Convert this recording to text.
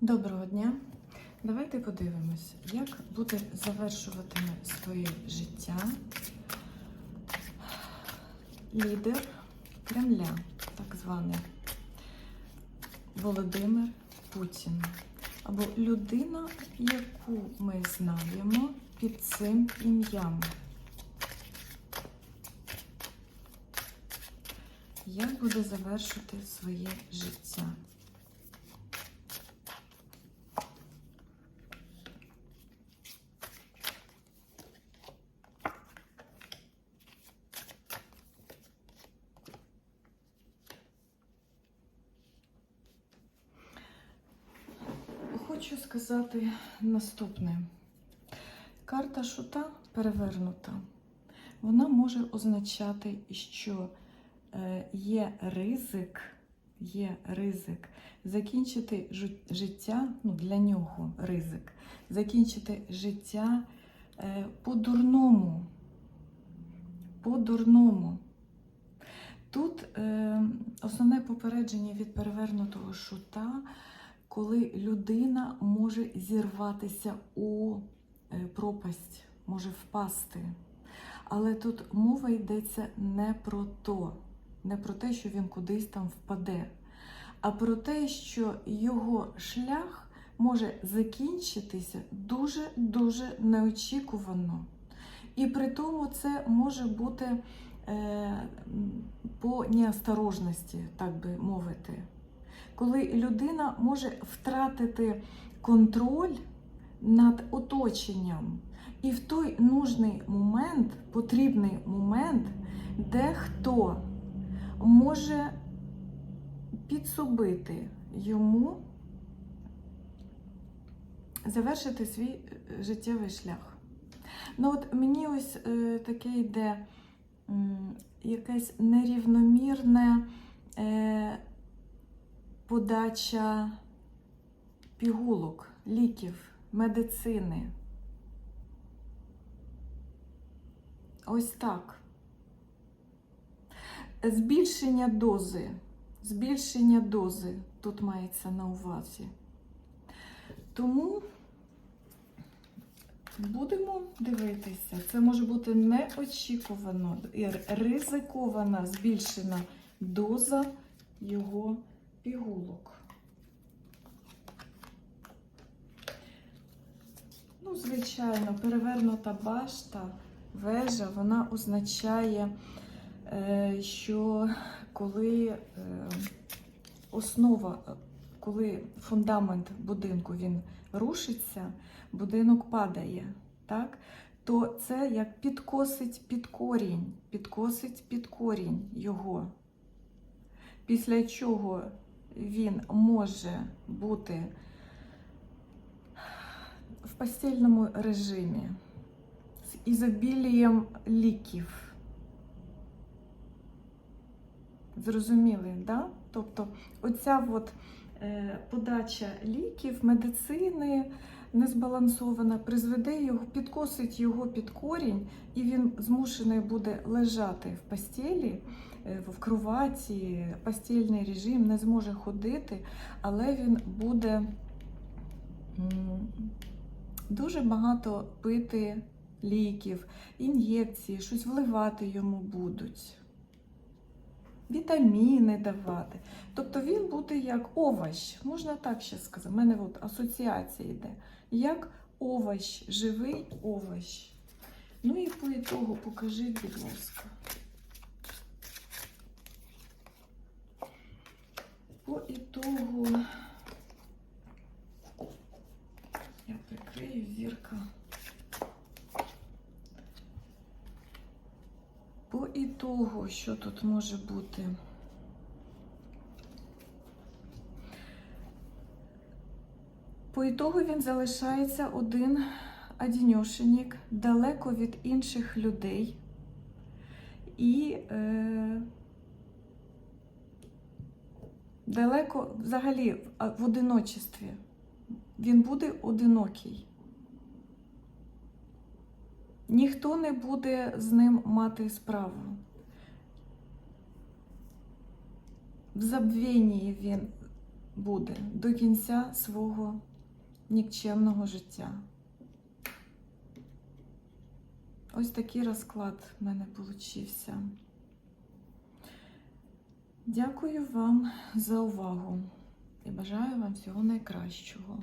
Доброго дня. Давайте подивимось, як буде завершуватиме своє життя лідер Кремля, так званий Володимир Путін. Або людина, яку ми знаємо під цим ім'ям. Як буде завершити своє життя? Хочу сказати наступне. Карта шута перевернута. Вона може означати, що е, є ризик, є ризик закінчити життя, ну для нього ризик, закінчити життя е, по-дурному. По-дурному. Тут е, основне попередження від перевернутого шута, коли людина може зірватися у е, пропасть, може впасти. Але тут мова йдеться не про то, не про те, що він кудись там впаде, а про те, що його шлях може закінчитися дуже-дуже неочікувано. І при тому це може бути е, по неосторожності, так би мовити. Коли людина може втратити контроль над оточенням, і в той нужний момент, потрібний момент, дехто може підсобити йому завершити свій е, життєвий шлях. Ну от мені ось е, таке йде м, якесь нерівномірне е, подача пігулок, ліків, медицини. Ось так. Збільшення дози. Збільшення дози тут мається на увазі. Тому будемо дивитися. Це може бути неочікувано і ризикована збільшена доза його пігулок. Ну, звичайно, перевернута башта, вежа, вона означає, е, що коли е, основа, коли фундамент будинку він рушиться, будинок падає, так? то це як підкосить під корінь, підкосить під корінь його. Після чого він може бути в постільному режимі з ізобілієм ліків. Зрозуміли, да? Тобто оця от, е, подача ліків, медицини незбалансована, призведе його, підкосить його під корінь, і він змушений буде лежати в постелі, е, в кроваті, постільний режим, не зможе ходити, але він буде дуже багато пити ліків, ін'єкції, щось вливати йому будуть. Вітаміни давати. Тобто він буде як овощ, можна так ще сказати. У мене от асоціація йде. Як овощ, живий овощ. Ну і по ітогу покажіть, будь ласка. По ітогу я прикрию зірка. Ітогу, що тут може бути? По ітогу він залишається один одіньошенік, далеко від інших людей. І е, далеко взагалі в одиночестві. Він буде одинокий. Ніхто не буде з ним мати справу. В забвінні він буде до кінця свого нікчемного життя. Ось такий розклад в мене получився. Дякую вам за увагу і бажаю вам всього найкращого.